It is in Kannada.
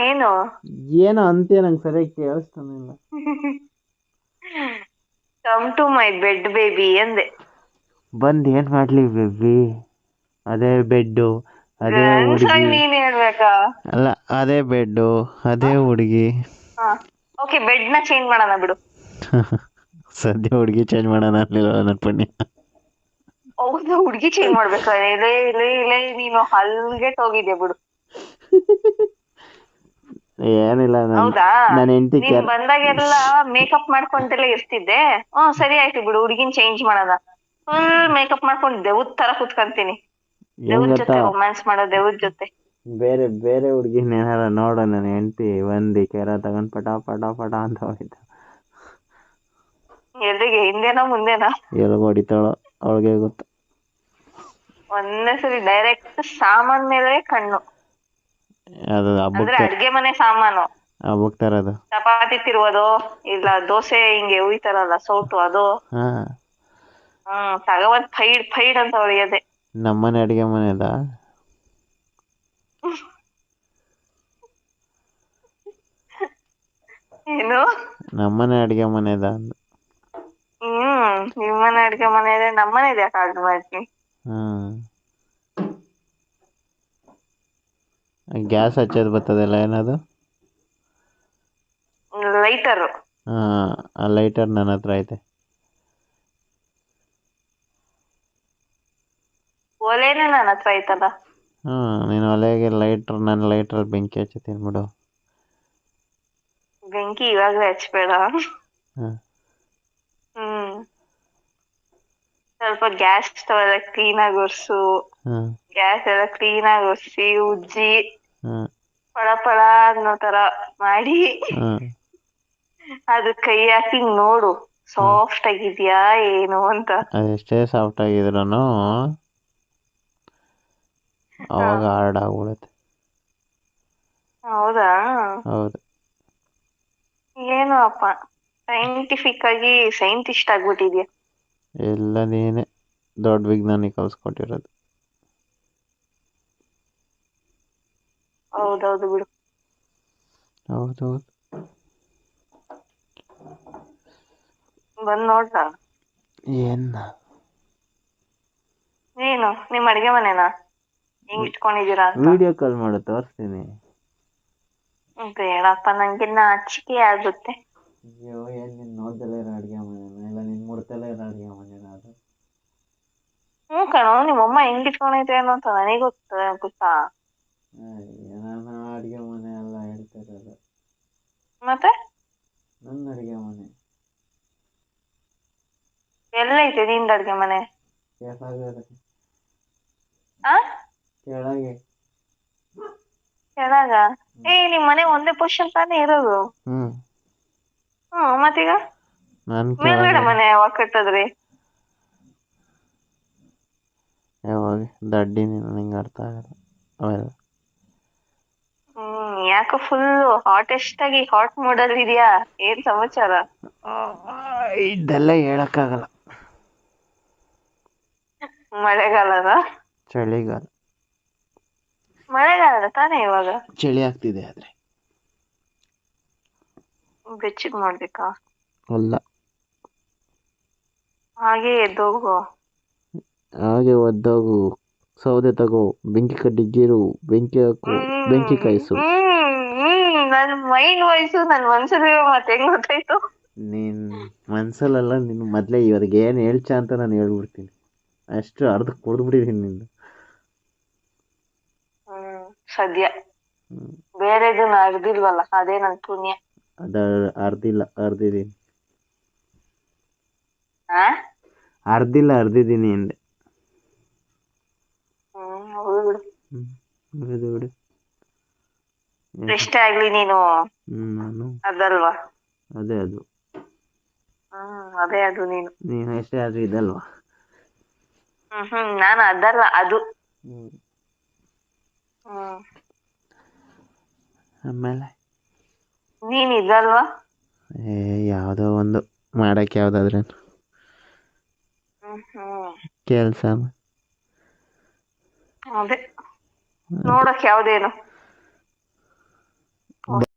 ಏನು? ಏನೋ ಅಂತೀಯ ನಂಗೆ ಸರಿಯಾಗಿ ಕೇಳಿಸ್ತಾನೆ ಇಲ್ಲ. Come to my bed baby ಅಂದೆ. ಬಂದ್ ಏನ್ ಮಾಡ್ಲಿ ಬೇಬಿ ಅದೇ ಬೆಡ್ಡು ಅದೇ ಹುಡುಗಿ. ನೀನ್ ಹೇಳ್ಬೇಕಾ? ಅಲ್ಲ ಅದೇ ಬೆಡ್ಡು ಅದೇ ಹುಡುಗಿ. ಓಕೆ ಬೆಡ್ನ ಚೇಂಜ್ ಮಾಡೋಣ ಬಿಡು. ಸದ್ಯ ಹುಡುಗಿ ಚೇಂಜ್ ಮಾಡೋಣ ಅನ್ಲಿಲ್ಲ ನನ್ನ ಪುಣ್ಯ? ಹೌದು ಹುಡ್ಗಿ ಚೇಂಜ್ ಮಾಡ್ಬೇಕಾ? ಇಲ್ಲೇ ಇಲ್ಲೇ ಇಲ್ಲೇ ನೀನು ಹಲ್ಗೆಟ್ ಹೋಗಿದ್ದೆ ಬಿಡು. ಏನಿಲ್ಲ ನಾನು ಹೌದಾ? ನನ್ನ ಹೆಂಡತಿ ನೀನ್ ಬಂದಾಗೆಲ್ಲ ಮೇಕಪ್ ಮಾಡ್ಕೊಂಡೆಲ್ಲ ಇರ್ತಿದ್ದೆ. ಹ್ಮ್ ಸರಿ ಆಯ್ತು ಬಿಡು ಹುಡ್ಗಿನ್ ಚೇಂಜ್ ಮಾಡೋಣ ಫುಲ್ ಮೇಕಪ್ ಮಾಡ್ಕೊಂಡು ದೆವ್ದ್ ತರ ಕುತ್ಕೊಂತೀನಿ. ಏನ್ ಜೊತೆ ರೊಮ್ಯಾನ್ಸ್ ಮಾಡೋ ದೆವ್ದ್ ಜೊತೆ. ಬೇರೆ ಬೇರೆ ಹುಡುಗಿನ ಏನಾರ ನೋಡು ನನ್ನ ಹೆಂಡತಿ ಒಂದಿ ಕೆರ ತಗೊಂಡ್ ಪಟ ಪಟ ಪಟ ಅಂತ ಹೋಯ್ತು. ಎಲ್ಲಿಗೆ ಹಿಂದೆನಾ ಮುಂದೆನಾ? ಎಲ್ಲಿಗೆ ಹೊಡಿತಾಳೋ ಅವಳಿಗೆ ಗೊತ್ತು. ಒಂದೇ ಸರಿ ಡೈರೆಕ್ಟ್ ಸಾಮಾನ್ ಮೇಲೆ ಕಣ್ಣು. ಅದು ಅಂದ್ರೆ ಹಬ್ಬಕ್ಕೆ ಅಡ್ಗೆ ಮನೆ ಸಾಮಾನು. ಹಬ್ಬಕ್ಕೆ ತರೋದು ಚಪಾತಿ ತಿರುವುದು ಇಲ್ಲ ದೋಸೆ ಹಿಂಗೆ ಉಯ್ತಾರಲ್ಲ ಸೌಟು ಅದು. ಹಾ. ಹ್ಮ್ ತಗೊಬಂದ್ ಫೈಡ್ ಫೈಡ್ ಅಂತ ಹೊಳಿಯೋದೆ ನಮ್ಮನೆ ಅಡುಗೆ ಮನೆದ ಏನು? ನಮ್ಮನೆ ಅಡುಗೆ ಮನೆದ ಅಂದು ಹ್ಮ್ ನಿಮ್ಮನೆ ಅಡ್ಗೆ ಮನೆ ಇದೆ ನಮ್ಮನೆ ಇದೆ ಯಾಕೆ ಮಾಡ್ತೀನಿ ಹ್ಮ್. ಗ್ಯಾಸ್ ಹಚ್ಚೋದು ಬರ್ತದಲ್ಲ ಏನದು ಲೈಟರ್. ಹಾಂ ಆ ಲೈಟರ್ ನನ್ನ ಹತ್ರ ಐತೆ. ಒಲೆನೇ ನನ್ನ ಹತ್ರ ಐತಲ್ಲ? ಹಾಂ ನೀನು ಒಲೆಗೆ ಲೈಟ್ರ್ ನನ್ನ ಲೈಟ್ರಲ್ಲಿ ಬೆಂಕಿ ಹಚ್ಚತೀನಿ ಬಿಡು. ಬೆಂಕಿ ಇವಾಗಲೇ ಹಚ್ಬೇಡ. ಹ್ಮ್ ಹ್ಮ್. ಸ್ವಲ್ಪ ಗ್ಯಾಸ್ ಸ್ಟವ್ ಎಲ್ಲ ಕ್ಲೀನ್ ಆಗಿ ಒರೆಸು ಗ್ಯಾಸ್ ಎಲ್ಲ ಕ್ಲೀನ್ ಆಗಿ ಒರೆಸಿ ಉಜ್ಜಿ. ಪಳ ಪಳ ಅನ್ನೋ ತರ ಮಾಡಿ ಅದು ಕೈ ಹಾಕಿ ನೋಡು ಸಾಫ್ಟ್ ಆಗಿದ್ಯಾ ಏನು ಅಂತ. ಅದೆಷ್ಟೇ ಸಾಫ್ಟ್ ಆಗಿದ್ರುನು ಅವಾಗ ಹಾರ್ಡ್ ಆಗ್ಬಿಡುತ್ತೆ ಹೌದಾ? ಹೌದು. ಏನು ಅಪ್ಪ ಸೈಂಟಿಫಿಕ್ ಆಗಿ ಸೈಂಟಿಸ್ಟ್ ಆಗ್ಬಿಟ್ಟಿದ್ಯಾ? ಎಲ್ಲ ನೀನೇ ದೊಡ್ಡ ವಿಜ್ಞಾನಿ ಕಲ್ಸ್ಕೊಟ್ಟಿರೋದು. ಹೌದೌದು ಬಿಡು. ಹೌದೌದು. ಬಂದ್ ನೋಡ್ತಾ? ಏನ ಏನು? ನಿಮ್ ಅಡಿಗೆ ಮನೆನಾ? ಹಿಂಗ್ ಇಟ್ಕೊಂಡಿದೀರಾ ವಿಡಿಯೋ ಕಾಲ್ ಮಾಡು ತೋರಿಸ್ತೀನಿ. ಬೇಡಪ್ಪ ನಂಗಿನ್ನ ಅಚ್ಚಿಕೆ ಆಗುತ್ತೆ. ಅಯ್ಯೋ ಏನ್ ನಿನ್ ನೋಡ್ದಲೇ ಇರೋ ಅಡುಗೆ ಮನೆನ? ಇಲ್ಲ ನಿನ್ ಮುಡ್ತಲೇ ಇರೋ ಅಡುಗೆ ಮನೆನ ಅದು? ಹ್ಮ್ ಕಣೋ ನಿಮ್ಮಮ್ಮ ಹೆಂಗ್ ಇಟ್ಕೊಂಡೈತೆ ಏನೋ ಅಂತ ನನಗೆ ಗೊತ್ತ ಗೊತ್ತಾ? ಅಯ್ಯೋ, ನಾನು ಅಡುಗೆ ಮನೆ ಎಲ್ಲ ಹೇಳ್ತಾ ಇರೋದು ಮತ್ತೆ ನನ್ನ ಅಡುಗೆ ಮನೆ ನಿಂದ ಅಡ್ಗೆ ಮನೆ. ಕೆಳಗೆ. ಏ ನಿಮ್ ಮನೆ ಒಂದೇ ಪೊಸಿಷನ್ ತಾನೇ ಇರೋದು? ಹ್ಮ್. ಹ್ಮ್ ಮತ್ತೀಗ? ಮೇಲ್ಗಡೆ ಮನೆ ಯಾವಾಗ ಕಟ್ಟದ್ರಿ? ಯಾವಾಗ? ದಡ್ಡಿ ನಿಂಗೆ ಅರ್ಥ ಆಗಲ್ಲ. ಅವೆಲ್ಲ. ಯಾಕೋ ಫುಲ್ ಹಾಟೆಸ್ಟ್ ಆಗಿ ಹಾಟ್ ಮೂಡ್ ಅಲ್ಲಿ ಇದೆಯಾ ಏನ್ ಸಮಾಚಾರ? ಇದೆಲ್ಲ ಹೇಳಕ್ಕಾಗಲ್ಲ. ಮಳೆಗಾಲದ? ಚಳಿಗಾಲ. ಮಳೆಗಾಲದ ತಾನೇ ಇವಾಗ? ಚಳಿ ಆಗ್ತಿದೆ ಆದ್ರೆ. ಬೆಚ್ಚಗ್ ಮಾಡ್ಬೇಕಾ ಅಲ್ಲ. ಹಾಗೆ ಎದ್ದೋಗು. ಹಾಗೆ ಒದ್ದೋಗು ಸೌದೆ ತಗೋ. ಬೆಂಕಿ ಕಡ್ಡಿ ಗೀರು. ಬೆಂಕಿ ಹಾಕು. ಬೆಂಕಿ ಕಾಯಿಸು. ಹ್ಮ್ ನನ್ ಮೈಂಡ್ ವಾಯ್ಸು ನನ್ ಮನ್ಸಲ್ಲಿ ಮತ್ತೆ ಹೆಂಗ್ ಗೊತ್ತಾಯ್ತು? ನೀನ್ ಮನ್ಸಲ್ಲೆಲ್ಲ ನೀನು ಮೊದ್ಲೇ ಇವ್ರಿಗೆ ಏನ್ ಹೇಳ್ಚ ಅಂತ ನಾನು ಹೇಳ್ಬಿಡ್ತೀನಿ. ಅಷ್ಟು ಅರ್ಧ ಕುಡ್ದ್ಬಿಟ್ಟಿದ್ದೀನಿ ನಿಂದು. ಹ್ಮ್ ಸದ್ಯ. ಬೇರೆ ಬೇರೆದು ಅರ್ದಿಲ್ವಲ್ಲ ಅದೇ ನನ್ ಪುಣ್ಯ. ಅದ ಅರ್ಧಿಲ್ಲ ಅರ್ಧಿದ್ದೀನಿ ಆ? ಅರ್ಧಿಲ್ಲ ಅರ್ಧಿದ್ದೀನಿ ಹಿಂದೆ ಬಿಡು. ಎಷ್ಟೇ ಆಗ್ಲಿ ನೀನು. ಅದಲ್ವಾ? ಅದೇ ಅದು. ಹ್ಮ್ ಅದೇ ಅದು ನೀನು. ನೀನು ಎಷ್ಟೇ ಆದ್ರೂ ಇದಲ್ವಾ? ಹ್ಮ್ ನಾನು ಅದಲ್ಲ ಅದು. ಆಮೇಲೆ? ನೀನ್ ಇದಲ್ವಾ? ಏ ಯಾವುದೋ ಒಂದು ಮಾಡಕ್ ಯಾವ್ದಾದ್ರೆ ಕೆಲ್ಸ ಅದೇ. ನೋಡಕ್ ಯಾವ್ದೇನು.